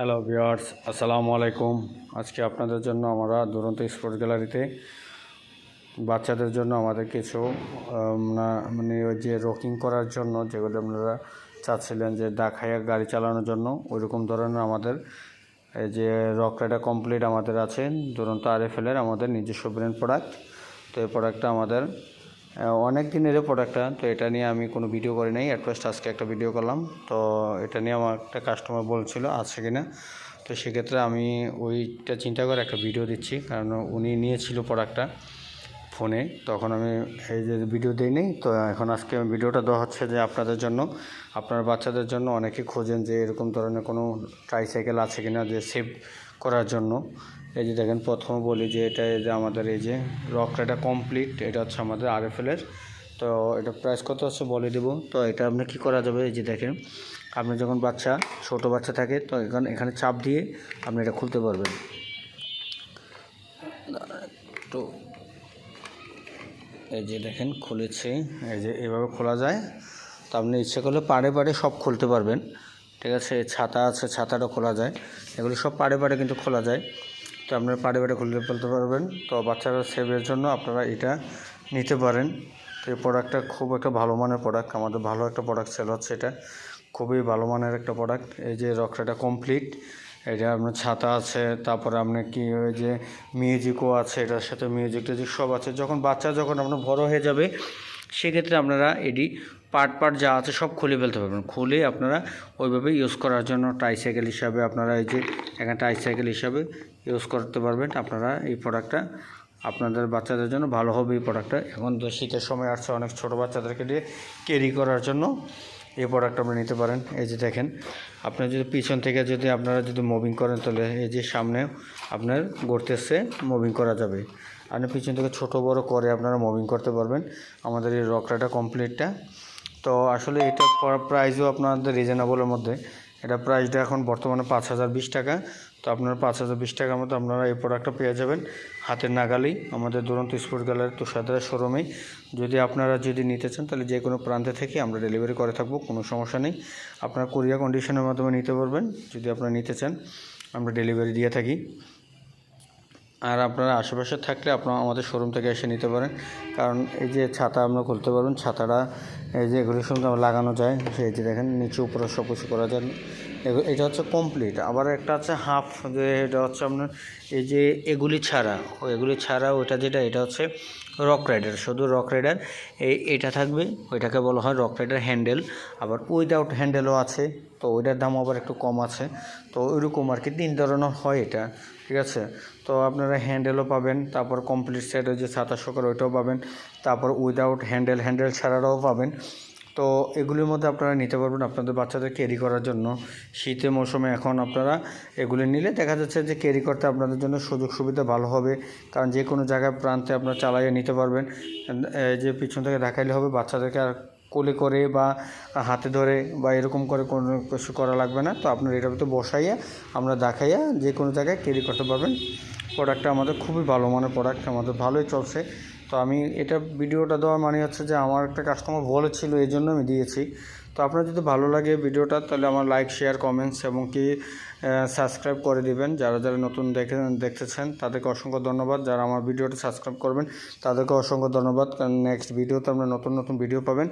Hello viewers আসসালামু আলাইকুম আজকে আপনাদের জন্য আমরা দুরন্ত স্পোর্টস গ্যালারিতে বাচ্চাদের জন্য আমাদের কিছু মানে ওই যে রকিং করার জন্য যেগুলো আপনারা চাচ্ছিলেন যে দেখাইয়া গাড়ি চালানোর জন্য, ওইরকম ধরনের আমাদের এই যে রক রাইডার কমপ্লিট আমাদের আছে। দুরন্ত আর এফ আমাদের নিজস্ব ব্র্যান্ড প্রোডাক্ট তো এই প্রোডাক্টটা আমাদের অনেক দিনের প্রোডাক্টটা তো এটা নিয়ে আমি কোনো ভিডিও করি নাই। ফার্স্ট আজকে একটা ভিডিও করলাম। তো এটা নিয়ে আমার একটা কাস্টমার বলছিল, আছে কিনা? তো সেক্ষেত্রে আমি ওইটা চিন্তা করে একটা ভিডিও দিচ্ছি। কারণ উনি নিয়েছিল প্রোডাক্টটা ফোনে। তখন আমি এই যে ভিডিও দিই নেই, তো এখন আজকে ভিডিওটা দেওয়া হচ্ছে যে আপনাদের জন্য। আপনার বাচ্চাদের জন্য অনেকে খোঁজেন যে এরকম ধরনের কোনো ট্রাইসাইকেল আছে কিনা, যে সেভ করার জন্য। এই যে দেখেন, প্রথমে বলি যে এটা এই যে আমাদের এই যে রক রাইডার কমপ্লিট এটা হচ্ছে আমাদের আরএফএলের তো এটা প্রাইস কত হচ্ছে বলে দেবো। তো এটা আপনি কী করা যাবে? এই যে দেখেন, আপনি যখন বাচ্চা, ছোট বাচ্চা থাকে, তো এখানে এখানে চাপ দিয়ে আপনি এটা খুলতে পারবেন। তো এই যে দেখেন, খুলেছে। এই যে এভাবে খোলা যায়। তো আপনি ইচ্ছে করলে পাড়ে পাড়ে সব খুলতে পারবেন। ঠিক আছে, ছাতা আছে, ছাতাটা খোলা যায়। এগুলি সব পাড়ে পাড়ে কিন্তু খোলা যায়। তো আপনারা পাড়ে পাড়ে খুলতে ফেলতে পারবেন। তো বাচ্চারা সেভের জন্য আপনারা এটা নিতে পারেন। তো এই প্রোডাক্টটা খুব একটা ভালো মানের প্রোডাক্ট আমাদের ভালো একটা প্রোডাক্ট সেল হচ্ছে এটা। খুবই ভালো মানের একটা প্রোডাক্ট এই যে রকটাটা কমপ্লিট এটা আপনার ছাতা আছে, তারপরে আপনার কি ওই যে মিউজিকও আছে, এটার সাথে মিউজিক টিউজিক সব আছে। যখন বাচ্চা যখন আপনার বড় হয়ে যাবে, সেক্ষেত্রে আপনারা এটি পার্ট পার্ট যা আছে সব খুলে ফেলতে পারবেন। খুলে আপনারা ওইভাবে ইউজ করার জন্য ট্রাইসাইকেল হিসাবে আপনারা এই যে এখানে ট্রাইসাইকেল হিসাবে ইউজ করতে পারবেন। আপনারা এই প্রোডাক্টটা আপনাদের বাচ্চাদের জন্য ভালো হবে এই প্রোডাক্টটা এখন তো শীতের সময় আসছে, অনেক ছোট বাচ্চাদেরকে দিয়ে ক্যারি করার জন্য এই প্রোডাক্ট আপনি নিতে পারেন। এই যে দেখেন, আপনি যদি পিছন থেকে যদি আপনারা যদি মুভিং করেন, তাহলে এই যে সামনে আপনার গড়তেছে মুভিং করা যাবে। আপনি পিছন থেকে ছোট বড় করে আপনারা মুভিং করতে পারবেন। আমাদের এই রকরাটা কমপ্লিটটা তো আসলে এটা প্রাইসও আপনাদের রিজনেবলের মধ্যে। এটা প্রাইসটা এখন বর্তমানে পাঁচ হাজার বিশ টাকা। তো আপনারা পাঁচ হাজার বিশ টাকার মতো আপনারা এই প্রোডাক্টটা পেয়ে যাবেন। হাতের নাগালেই আমাদের দুরন্ত স্পোর্ট গ্যালারি তুষারদার শোরুমেই যদি আপনারা যদি নিতে চান, তাহলে যে কোনো প্রান্তে থেকে আমরা ডেলিভারি করে থাকব, কোনো সমস্যা নেই। আপনারা কোরিয়া কন্ডিশনের মাধ্যমে নিতে পারবেন। যদি আপনারা নিতে চান, আমরা ডেলিভারি দিয়ে থাকি। আর আপনারা আশেপাশে থাকলে আপনারা আমাদের শোরুম থেকে এসে নিতে পারেন। কারণ এই যে ছাতা আপনারা খুলতে পারবেন ছাতাটা এই যে এগুলির সঙ্গে লাগানো যায়, সেই যে দেখেন, নিচে উপরে সব কিছু করা যায়। এটা হচ্ছে কমপ্লিট আবার একটা আছে হাফ যে এটা হচ্ছে আপনার এই যে এগুলি ছাড়া এগুলি ছাড়া ওটা যেটা, এটা হচ্ছে রক রাইডার শুধু রক রাইডার এই এটা থাকবে, ওইটাকে বলা হয় রক রাইডার হ্যান্ডেল আবার উইদাউট হ্যান্ডেলও আছে, তো ওইটার দাম আবার একটু কম আছে। তো ওইরকম আর কি, তিন ধরনের হয় এটা, ঠিক আছে? তো আপনারা হ্যান্ডেলও পাবেন, তারপর কমপ্লিট সেট ওই যে ছাতা শকর ওইটাও পাবেন, তারপর উইদাউট হ্যান্ডেল হ্যান্ডেল ছাড়াটাও পাবেন। তো এগুলির মধ্যে আপনারা নিতে পারবেন আপনাদের বাচ্চাদের ক্যারি করার জন্য। শীতের মৌসুমে এখন আপনারা এগুলি নিলে দেখা যাচ্ছে যে ক্যারি করতে আপনাদের জন্য সুযোগ সুবিধা ভালো হবে। কারণ যে কোনো জায়গায় প্রান্তে আপনারা চালাইয়ে নিতে পারবেন। যে পিছন থেকে দেখাইলে হবে বাচ্চাদেরকে আর কোলে করে বা হাতে ধরে বা এরকম করে কোনো কিছু করা লাগবে না। তো আপনার এটার ভিতরে বসাইয়া আমরা দেখাইয়া যে কোনো জায়গায় ক্যারি করতে পারবেন। প্রোডাক্টটা আমাদের খুবই ভালো মানের প্রোডাক্ট আমাদের ভালোই চলছে। তো আমি এটা ভিডিওটা দেওয়ার মানে হচ্ছে যে আমার একটা কাস্টমার বলেছিল এই জন্য আমি দিয়েছি। তো আপনার যদি ভালো লাগে ভিডিওটা, তাহলে আমার লাইক শেয়ার কমেন্টস এবং কি সাবস্ক্রাইব করে দিবেন। যারা যারা নতুন দেখে দেখতেছেন, তাদেরকে অসংখ্য ধন্যবাদ। যারা আমার ভিডিওটা সাবস্ক্রাইব করবেন, তাদেরকে অসংখ্য ধন্যবাদ। কারণ নেক্সট ভিডিওতে আপনারা নতুন নতুন ভিডিও পাবেন।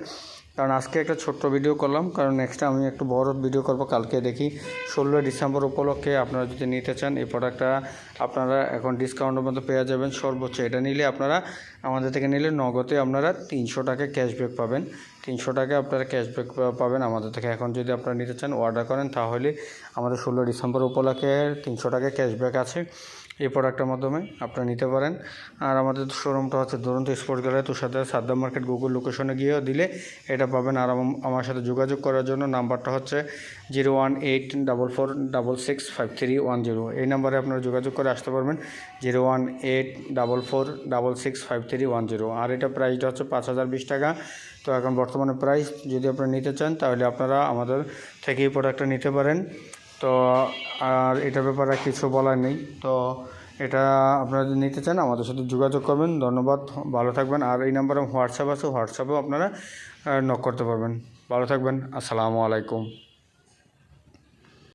কারণ আজকে একটা ছোট্ট ভিডিও করলাম। কারণ নেক্সট আমি একটু বড় ভিডিও করব কালকে দেখি। ষোলোই ডিসেম্বর উপলক্ষে আপনারা যদি নিতে চান, এই প্রোডাক্টটা আপনারা এখন ডিসকাউন্টের মধ্যে পেয়ে যাবেন। সর্বোচ্চ এটা নিলে আপনারা, আমাদের থেকে নিলে নগদে আপনারা তিনশো টাকা ক্যাশব্যাক পাবেন। তিনশো টাকা আপনারা ক্যাশব্যাক পাবেন আমাদের থেকে। এখন যদি আপনারা নিতে চান অর্ডার করেন, তাহলে আমাদের ষোলো ডিসেম্বর উপলক্ষে তিনশো টাকা ক্যাশব্যাক আছে। এই প্রোডাক্টের মাধ্যমে আপনারা নিতে পারেন। আর আমাদের শোরুমটা হচ্ছে Duranta sports gallery Tushar Saddam market Google লোকেশনে গিয়েও দিলে এটা পাবেন। আর আম- আমার সাথে যোগাযোগ করার জন্য নাম্বারটা হচ্ছে zero one eight double four double six five three one zero. এই নাম্বারে আপনারা যোগাযোগ করে আসতে পারবেন। Zero one eight double four double six five three one zero. আর এটা প্রাইসটা হচ্ছে পাঁচ হাজার বিশ টাকা। তো এখন বর্তমানে প্রাইস যদি আপনারা নিতে চান, তাহলে আপনারা আমাদের থেকে এই প্রোডাক্টটা নিতে পারেন। তো আর এটার ব্যাপারে কিছু বলার নেই। তো এটা আপনারা যদি নিতে চান, আমাদের সাথে যোগাযোগ করবেন। ধন্যবাদ, ভালো থাকবেন। আর এই নাম্বারে হোয়াটসঅ্যাপ আছে হোয়াটসঅ্যাপেও আপনারা নক করতে পারবেন। ভালো থাকবেন। আসসালামু আলাইকুম।